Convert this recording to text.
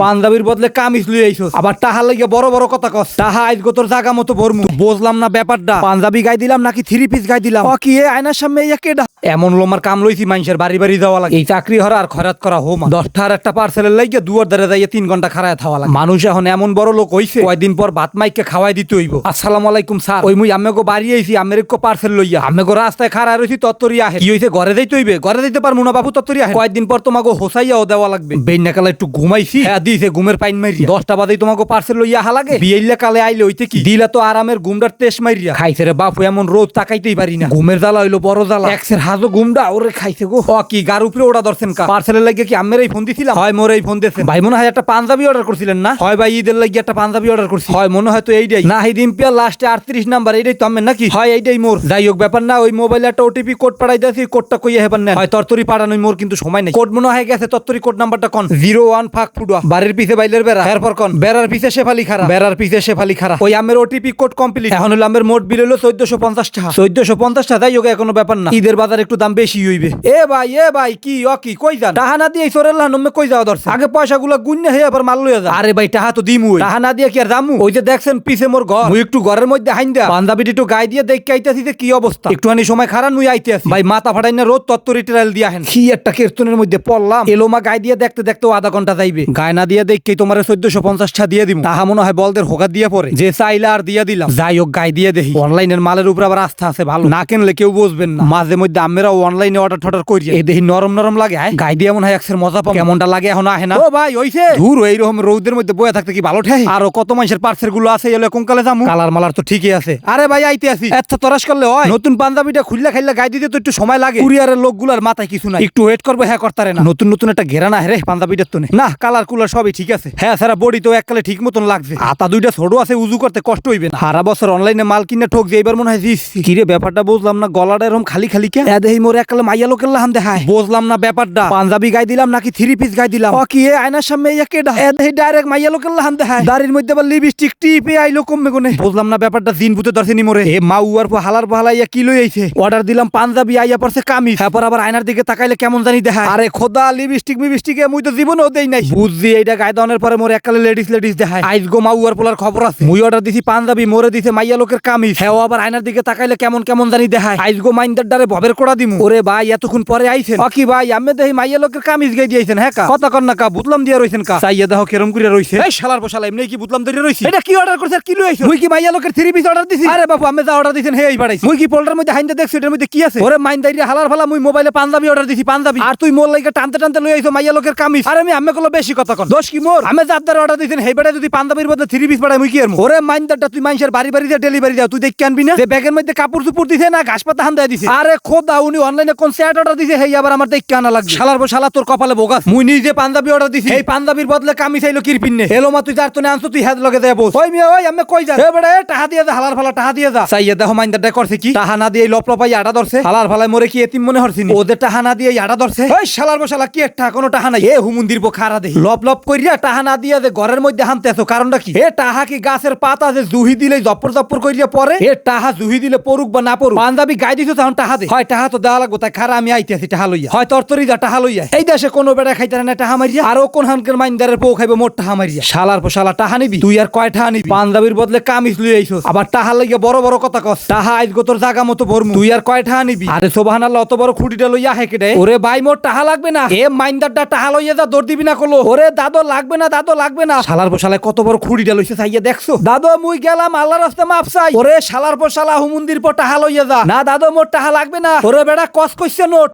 পাঞ্জাবির বদলে কামিজ লুই আইছস আবার টাহা লাগিয়ে বড় বড় কথা কস। টাহা আইজ গোতর জাগা মতো ভরমু। বুঝলাম না ব্যাপারটা। পাঞ্জাবি গাই দিলাম নাকি থ্রি পিস গাই দিলাম? কি এ আয়নার সামনে ইয়া কেডা এমন লোমার কাম লইছি মানুষের বাড়ি বাড়ি যাওয়া লাগে। এই চাকরি হরা আর খরাত করা হোম দশটা আর একটা পার্সেলের লাগিয়ে দুয়ার দ্বারা যাইয়ে তিন ঘণ্টা খাড়ায় থাওয়া লাগে। মানুষ এখন এমন বড় লোক হইছে, কয়দিন পর ভাত মাইকে খাওয়াই দিতে হইব। আসসালামু আলাইকুম, স্যার। ওই মুই আমেগো বাড়ি আইছি আমের একো পার্সেল লইয়া। আমেগো রাস্তায় খাড়া রইছি, তত্তরি আহে। কি হইছে, ঘরে যাইতে হইবে? ঘরে যাইতে পারব না বাবু, তত্তরি আহে। কয়েকদিন পর তোমাকে হোসাইয়াও দেওয়া লাগবে। বেন্যাকালে একটু ঘুমাইছি। হ্যাঁ দিছে ঘুমের পাইন মারিয়া দশটা বাজে তোমাকে পার্সেল লইয়া আহা লাগে। বিয়েলে কালে আইলে হইতে কি? দিলা তো আরামের ঘুমটার তেস মারিয়া খাইছে রে বাপু এমন রোদ তাকাইতেই পারি না। ঘুমের জ্বালা হইল বড় জ্বালা। এক্সের হাজো ঘুমটা ওরে খাইছে গো। ও কি গার উপরে ওটা ধরছেন কা পার্সেলের লাগিয়ে কি আমের এই ফোন দিছিলাম? হয় মোর এই ফোন দিয়েছেন। ভাই মনে হয় একটা পাঞ্জাবি অর্ডার করছিলেন না? হয় ভাই ঈদের লাগিয়ে একটা পাঞ্জাবি অর্ডার করছি। হয় মনে হয় তো এইটাই। না এই ডিম্পিয়া লাস্টে আটত্রিশ নাম্বার এইটাই তো আমের নাকি? হয় এইটাই মোর। যাই হোক ব্যাপার না ওই মোবাইলে একটা ওটিপি কোড পাঠাই দিয়েছি কোডটা কইয়া হেবার নেন। হয় তরতরি পাঠানোই মোর কিন্তু সময় নেই। কোড মনে হয় গেছে তরতরি কোড নাম্বারটা কোন? জিরো ওয়ান ফাঁক ফুডুয়া। বাড়ির পিছে বাইলের বেড়া। এরপর কোন? বেড়ার পিছে শেফালি খারা বেড়ার পিছে শেফালি খারা ওই আমের ওটিপি কোড কমপ্লিট এখন হলো আমের মোট বিল হলো চোদ্দশো পঞ্চাশ টাকা। চোদ্দশো পঞ্চাশ টাকা যাই হোক এখনও ব্যাপার না। ঈদের বাজার একটু দাম বেশি হইবে। এ ভাই এ ভাই কি ও কি কই যান? টাহা না দিয়ে সরেল না নমে কই যাওয়া দরছে আগে পয়সা গুলো গুন্নে হয়ে আবার মাল লইয়া যা। আরে ভাই টাহা তো দিমু টাহা না দিয়ে কি আর দামু ওই যে দেখছেন পিছে মোর ঘর। মুই একটু ঘরের মধ্যে হাইন দা পাঞ্জাবিটি একটু গায়ে দিয়ে দেখতে আইতাছি যে কি অবস্থা। একটুখানি সময় খারা মুই আইতে আছি ভাই মাথা ফাটাই না রোদ তত্তরি টেরাল দিয়া হেন। কি একটা কীর্তনের মধ্যে পড়লাম। এলোমা গায়ে দিয়ে দেখতে দেখতে আধা ঘণ্টা যাইবে। গায়ে না দিয়ে দেখকেই তোমার চোদ্দশো পঞ্চাশটা দিয়ে দিব তাহা মনে হয় বলদের হোকা দিয়ে পরে যে চাইলে আর দিয়ে দিলাম। যাই হোক গায়ে দিয়ে দেখি। অনলাইনের মালের উপর আবার আস্থা আছে ভালো। না কিনলে কেউ বুঝবেন না। মাঝে মধ্যে আমরাও অনলাইনে অর্ডার টর্ডার করি এই দেখি নরম নরম লাগে গায়ে দিয়ে মনে হয় একসের মজা পাবো। কেমনটা লাগে এখন আহে না। ও ভাই ওইছে। দূর এইরকম রৌদের মধ্যে বয়ে থাকতে কি ভালো ঠাই আরও কত মানুষের পার্সেলগুলো আছে এলে কোনকালে যামু? কালার মালার তো ঠিকই আছে। আরে ভাই আইতে আসি। এত তরাস করলে হয়। নতুন পাঞ্জাবিটা খুললে খাইলে গায়ে দিতে তো একটু সময় লাগে। কুরিয়ারের লোকগুলার মাথায় কিছু নাই। একটু ওয়েট করব হ্যাঁ করতারে না। নতুন নতুন একটা ঘেরা না রে পাঞ্জাবিটার তো নেই। না কালার কুলার সবই ঠিক আছে। হ্যাঁ সারা বডি তো এককালে ঠিক মতন লাগছে। আতা দুইটা ছোট আছে, উজু করতে কষ্ট হইবে না। সারা বছর অনলাইনে মাল কিনে ঠক যে এবার মনে হয় কিরে ব্যাপারটা বুঝলাম না, গলাটা এরকম খালি খালি কে দেহি, মোর এককালে মাইয়া লোকের লাহান দেখায়। বুঝলাম না ব্যাপারটা। পাঞ্জাবি গাই দিলাম নাকি থ্রি পিস গাই দিলাম? কি, এ আয়নার সামনে ইয়া কেডা এ দেহি ডাইরেক্ট মাইয়া লোকের লাহান দেখায়। দাড়ির মধ্যে আবার লিপস্টিক টিপে আইলো কমবে কোনে? বুঝলাম না ব্যাপারটা, জিন ভূতে ধরছেনি মোরে? এ মা, উয়ার পর হালার পর হালাইয়া কি লই আইছে? অর্ডার দিলাম পাঞ্জাবি, আইয়া পড়ছে কামিজ। তারপর আবার আয়নার দিকে তাকাইলে কেমন জানি দেখায়? আরে খোদা লিপস্টিক মিপস্টিক মুই তো জীবনেও দেই নাই। বুঝছি এইটা গায়ে দানের পরে মোর এককালে লেডিস লেডিস দেখায়। আইজ গো মা উয়ার পোলার খবর আছে। মুই অর্ডার দিছি পাঞ্জাবি মোরে দিছে মাইয়া লোকের কামিজ। হ্যাঁ আবার আয়নার দিকে তাকাইলে কেমন কেমন জানি দেখায়। আইজ গো মাইন্দার ডারে ভবের কোড়া দিমু। ওরে ভাই এতক্ষণ পরে আইছেন। কি ভাই আমি দেখি মাইয়া লোকের কামিজ গাই দিয়েছেন হ্যাঁ কা? কথা কন না কা বুতলাম দিয়া রইছেন কা? চাইয়া দেখো কেরম করে রইছে। এই শালার বসালা এমনি কি বুতলাম ধরে রইছে? এটা কি অর্ডার করছে কি লই আইছো? মুই কি মাইয়া লোকের থ্রি পিস অর্ডার দিছি? আরে বাবু আমি যা অর্ডার দিছেন হে এই বাড়াইছি মুই কি পোল্টার মধ্যে হাইন্দা দেখছ এটার মধ্যে কি আছে? ওরে মাইন্দাইরা হালার ফালা মুই মোবাইলে পাঞ্জাবি অর্ডার দিছি পাঞ্জাবি। আর তুই মোর লাইগা টানতে টানতে লই আইছো মাইয়া লোকের কামিজ? আরে আমি আমি কল বেশি কথা কন। দোষ কি মোর? আমি যার দ্বারা অর্ডার দিছেন হেই বেটা যদি পাঞ্জাবির বদলে থ্রি পিস পাঠাই মুই কি এরমু ওরে মাইন্দারটা তুই মানুষের বাড়ি বাড়ি দিয়ে ডেলিভারি দাও তুই দেখ আনবি না? যে ব্যাগের মধ্যে কাপড় চুপড় দিছে না ঘাস পাতা হান দেয় দিছে। আরে খোদা উনি অনলাইনে কোন সেট অর্ডার দিছে হেই আবার আমার দেখ আনা লাগবে। শালার বো শালা তোর কপালে বোগাস মুই নিজে পাঞ্জাবি অর্ডার দিছি। এই পাঞ্জাবির বদলে কামিজ আইলো কিরপিন নে। এলো মা তুই যার তোনে আনছো তুই হেড লগে দেয় বস। ওই মিয়া ওই আমি কই যা বেটা টাহা দিয়ে যা হালার ফালা টাহা দিয়ে যা। চাইয়া দেখো মাইন্দারটা করছে কি? টাহা না দিয়ে লপ লপাই আটা ধরছে। হালার ফালায় মরে কি এতিম মনে হরছিনি ওদের টাহা না দিয়ে আটা ধরছে। ওই শালার বো শালা কি একটা কোনো টাহা নাই। এ হুমুন্দির বো খারা দেই লপ লপ কইরা টাহা না দিয়া যে ঘরের মধ্যে হানতে আছো কারণটা কি? এ টাহা কি গাছের পাতা যে জুহি দিলে জপ্পর জপ্পর কইরা পরে এ টাহা জুহি দিলে পড়ুক বা না পড়ুক পাঞ্জাবি গাই দিছো তখন টাহা দে। হয় টাহা তো দেওয়া লাগবো তাই খারা আমি আইতে আছি টাহা লইয়া। হয় তরতরি যা টাহা লইয়া। এই দেশে কোনো বেড়া খাইতে না টাহা মারিয়া। আর কোন হানকের মাইন্দারের পো খাইবে মোট টাহা মারিয়া। শালার পো শালা টাহা নিবি? তুই আর কয় টাহা নিবি? পাঞ্জাবির বদলে কামিজ লই আইছস আবার টাহা লইয়া বড় বড় কথা কস। টাহা আইজ গোতর জাগা মতো ভরমু। তুই আর কয় টাহা নিবি? আরে সোবাহানাল্লাহ অত বড় খুঁটিটা লইয়া হেকে দে ওরে ভাই মোর টাহা লাগবে না? এ মাইন্দারটা টাহা লইয়া যা দৌড় দিবি না কলো। ওরে দাদো লাগবে না দাদো লাগবে না। শালার পোশালায় কত বড় খুঁড়িটা লইছে চাইয়া দেখছ? দাদো মুই গেলাম আল্লাহ রাস্তা মাপ চাই। ওরে শালার পোশালা হুমুন্দির পর টাহা লইয়া যা। না দাদো মোর টাহা লাগবে না। ওরে বেড়া কস কইছে নোট।